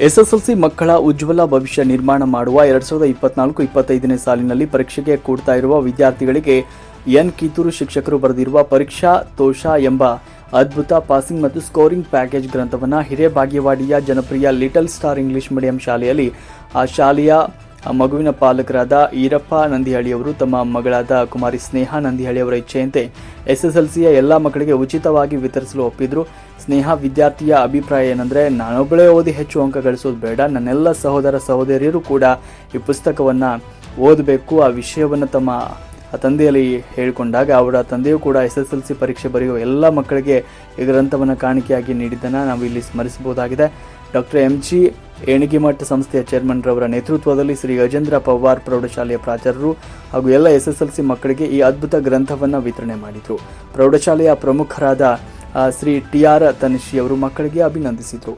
SSLC ಮಕ್ಕಳ ಉಜ್ವಲ ಭವಿಷ್ಯ ನಿರ್ಮಾಣ ಮಾಡುವ ಎರಡ್ ಸಾವಿರದ ಇಪ್ಪತ್ನಾಲ್ಕು ಇಪ್ಪತ್ತೈದನೇ ಸಾಲಿನಲ್ಲಿ ಪರೀಕ್ಷೆಗೆ ಕೂಡ್ತಾ ಇರುವ ವಿದ್ಯಾರ್ಥಿಗಳಿಗೆ ಎನ್ ಕಿತ್ತೂರು ಶಿಕ್ಷಕರು ಬರೆದಿರುವ ಪರೀಕ್ಷಾ ತೋಷ ಎಂಬ ಅದ್ಭುತ ಪಾಸಿಂಗ್ ಮತ್ತು ಸ್ಕೋರಿಂಗ್ ಪ್ಯಾಕೇಜ್ ಗ್ರಂಥವನ್ನು ಹಿರೇಬಾಗೇವಾಡಿಯ ಜನಪ್ರಿಯ ಲಿಟಲ್ ಸ್ಟಾರ್ ಇಂಗ್ಲಿಷ್ ಮೀಡಿಯಂ ಶಾಲೆಯಲ್ಲಿ ಆ ಶಾಲೆಯ ಮಗುವಿನ ಪಾಲಕರಾದ ಈರಪ್ಪ ನಂದಿಹಳ್ಳಿಯವರು ತಮ್ಮ ಮಗಳಾದ ಕುಮಾರಿ ಸ್ನೇಹ ನಂದಿಹಳ್ಳಿಯವರ ಇಚ್ಛೆಯಂತೆ ಎಸ್ಎಸ್ಎಲ್ಸಿಯ ಎಲ್ಲ ಮಕ್ಕಳಿಗೆ ಉಚಿತವಾಗಿ ವಿತರಿಸಲು ಒಪ್ಪಿದ್ರು. ಸ್ನೇಹ ವಿದ್ಯಾರ್ಥಿಯ ಅಭಿಪ್ರಾಯ ಏನಂದರೆ ನಾನೊಬ್ಬಳೇ ಓದಿ ಹೆಚ್ಚು ಅಂಕ ಗಳಿಸೋದು ಬೇಡ, ನನ್ನೆಲ್ಲ ಸಹೋದರ ಸಹೋದರಿಯರು ಕೂಡ ಈ ಪುಸ್ತಕವನ್ನು ಓದಬೇಕು, ಆ ವಿಷಯವನ್ನು ತಮ್ಮ ತಂದೆಯಲ್ಲಿ ಹೇಳಿಕೊಂಡಾಗ ಅವರ ತಂದೆಯೂ ಕೂಡ ಎಸ್ ಎಸ್ ಎಲ್ ಸಿ ಪರೀಕ್ಷೆ ಬರೆಯುವ ಎಲ್ಲ ಮಕ್ಕಳಿಗೆ ಈ ಗ್ರಂಥವನ್ನು ಕಾಣಿಕೆಯಾಗಿ ನೀಡಿದ್ದನ್ನು ನಾವು ಇಲ್ಲಿ ಸ್ಮರಿಸಬಹುದಾಗಿದೆ. ಡಾಕ್ಟರ್ ಎಂ ಜಿ ಏಣಿಗಿಮಠ ಸಂಸ್ಥೆಯ ಚೇರ್ಮನ್ ರವರ ನೇತೃತ್ವದಲ್ಲಿ ಶ್ರೀ ಗಜೇಂದ್ರ ಪವಾರ್ ಪ್ರೌಢಶಾಲೆಯ ಪ್ರಾಚಾರ್ಯರು ಹಾಗೂ ಎಲ್ಲ ಎಸ್ ಎಸ್ ಎಲ್ ಸಿ ಮಕ್ಕಳಿಗೆ ಈ ಅದ್ಭುತ ಗ್ರಂಥವನ್ನು ವಿತರಣೆ ಮಾಡಿದರು. ಪ್ರೌಢಶಾಲೆಯ ಪ್ರಮುಖರಾದ ಶ್ರೀ ಟಿ ಆರ್ ತನಿಷಿಯವರು ಮಕ್ಕಳಿಗೆ ಅಭಿನಂದಿಸಿದರು.